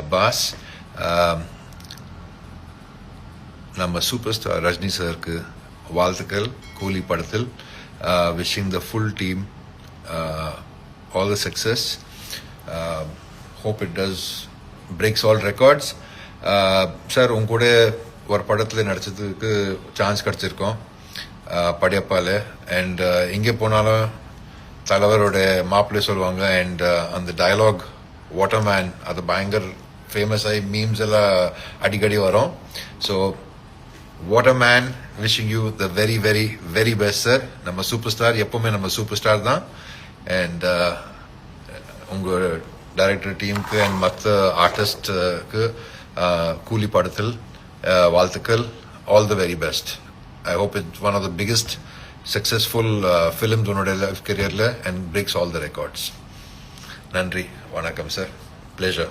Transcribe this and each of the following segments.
Abbas um, நம்ம super star Rajini சாருக்கு வாழ்த்துக்கள் கூலி படத்தில் wishing the full team all the success hope it does breaks all records sir உங்க கூட ஒரு படத்தில் நடிச்சதுக்கு சான்ஸ் கிடச்சிருக்கோம். Uh, படையப்பால. அண்ட் uh, எங்கே போனாலும் தலைவரோட மாப்பிள்ளை சொல்லுவாங்க. அண்ட் uh, அந்த டயலாக் வாட்டர்மேன் அது பயங்கர ஃபேமஸ் ஆகி மீம்ஸ் எல்லாம் அடிக்கடி வரும். So waterman wishing you the very very very best sir நம்ம சூப்பர் ஸ்டார் எப்பவுமே நம்ம சூப்பர் ஸ்டார் தான் அண்ட் உங்கள் டைரக்டர் டீமுக்கு அண்ட் மற்ற ஆர்டிஸ்டுக்கு கூலி படத்தில் வாழ்த்துக்கள். All the very best I hope it one of the biggest successful films உன்னோட life கரியரில் and breaks all the records நன்றி. வணக்கம் சார் ப்ளேஷர்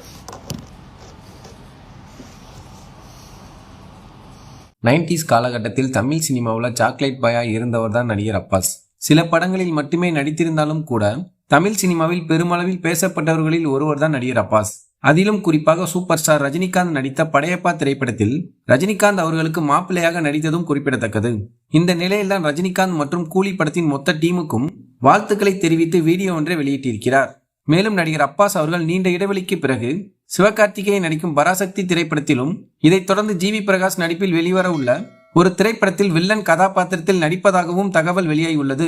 நைன்டிஸ் காலகட்டத்தில் தமிழ் சினிமாவில் சாக்லேட் பாயா இருந்தவர் தான் நடிகர் அப்பாஸ். சில படங்களில் மட்டுமே நடித்திருந்தாலும் கூட தமிழ் சினிமாவில் பெருமளவில் பேசப்பட்டவர்களில் ஒருவர் தான் நடிகர் அப்பாஸ். அதிலும் குறிப்பாக சூப்பர் ஸ்டார் ரஜினிகாந்த் நடித்த படையப்பா திரைப்படத்தில் ரஜினிகாந்த் அவர்களுக்கு மாப்பிள்ளையாக நடித்ததும் குறிப்பிடத்தக்கது. இந்த நிலையில்தான் ரஜினிகாந்த் மற்றும் கூலி படத்தின் மொத்த டீமுக்கும் வாழ்த்துக்களை தெரிவித்து வீடியோ ஒன்றை வெளியிட்டிருக்கிறார். மேலும் நடிகர் அப்பாஸ் அவர்கள் நீண்ட இடைவெளிக்கு பிறகு சிவகார்த்திகேயன் நடிக்கும் பராசக்தி திரைப்படத்திலும் இதைத் தொடர்ந்து ஜிவி பிரகாஷ் நடிப்பில் வெளிவர உள்ள ஒரு திரைப்படத்தில் வில்லன் கதாபாத்திரத்தில் நடிப்பதாகவும் தகவல் வெளியாகியுள்ளது.